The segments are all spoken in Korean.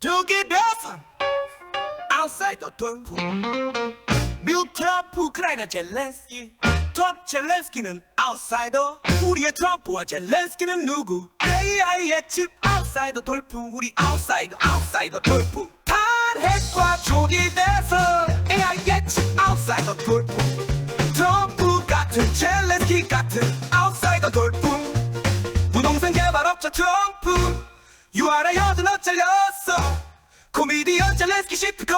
두개 대선 아웃사이더 돌프 밀트럼프 우크라이나 젤렌스키. 트럼프 젤렌스키는 아웃사이더. 우리의 트럼프와 젤렌스키는 누구? AI의 칩 아웃사이더 돌풍. 우리 아웃사이더 아웃사이더 돌풍. 탄핵과 조기 대선. AI의 칩 아웃사이더 돌풍. 트럼프 같은 젤렌스키 같은 아웃사이더 돌풍. 부동산 개발업자 트럼프. 유아라 여든 어쩔렸어 코미디언 젤렌스키 시트콤.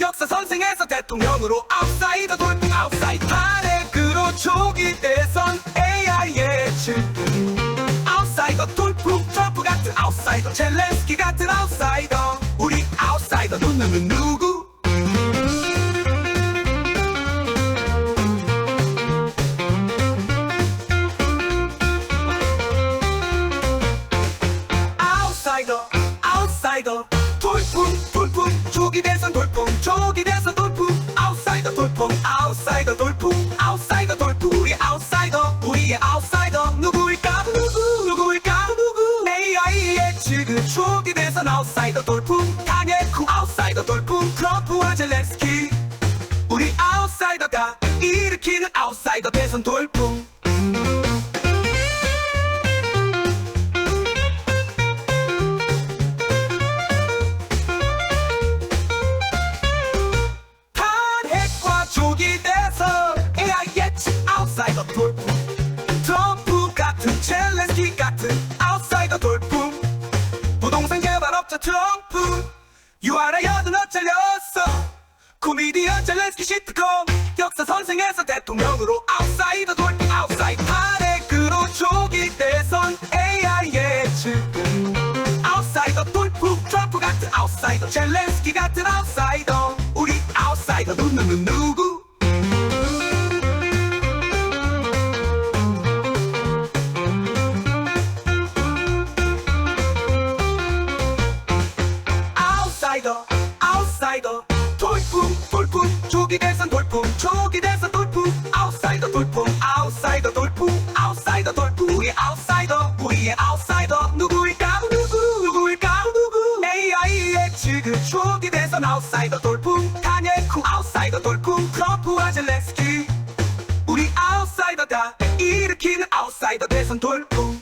역사 선생에서 대통령으로 아웃사이더 돌풍 아웃사이더. 탄핵으로 조기 대선 AI의 질풍 아웃사이더 돌풍 트럼프 같은 아웃사이더. 젤렌스키 같은 아웃사이더. 우리 아웃사이더 눈누는 누구? 아웃사이더 아웃사이더 돌풍 돌풍. 조기 대선 돌풍 조기 대선 돌풍. 아웃사이더 돌풍 아웃사이더 돌풍. 아웃사이더 돌풍 우리 아웃사이더. 우리의 아웃사이더. 누구일까? 누구 누구일까? 누구? AI의 지금 조기 대선 아웃사이더 돌풍. 후 아웃사이더 돌풍. 트럼프와 젤렌스키. 우리 아웃사이더가 일으키는 아웃사이더 대선 돌풍 젤렌스키 같은 아웃사이더 돌풍. 부동산 개발업자 트럼프. 유아라 여든 어쩔렸어. 코미디언 젤렌스키 시트콤. 역사 선생에서 대통령으로 아웃사이더 돌풍. 아웃사이더 탄핵으로 조기 대선 AI의 질풍 아웃사이더 돌풍. 트럼프 같은 아웃사이더. 젤렌스키 같은 아웃사이더. 우리 아웃사이더 누누는 누구 아웃사이더 아웃사이더. 돌풍 돌풍 조기 대선 돌풍 조기 대선 돌풍. 아웃사이더 돌풍 아웃사이더 돌풍 아웃사이더 돌풍. 우리 아웃사이더 우리의 아웃사이더. 누구일까? 누구 누구일까? 누구? AI의 지금 조기 대선 아웃사이더 돌풍. 후 아웃사이더 돌풍. 트럼프와 젤렌스키 우리 아웃사이더가 일으키는 아웃사이더 대선 돌풍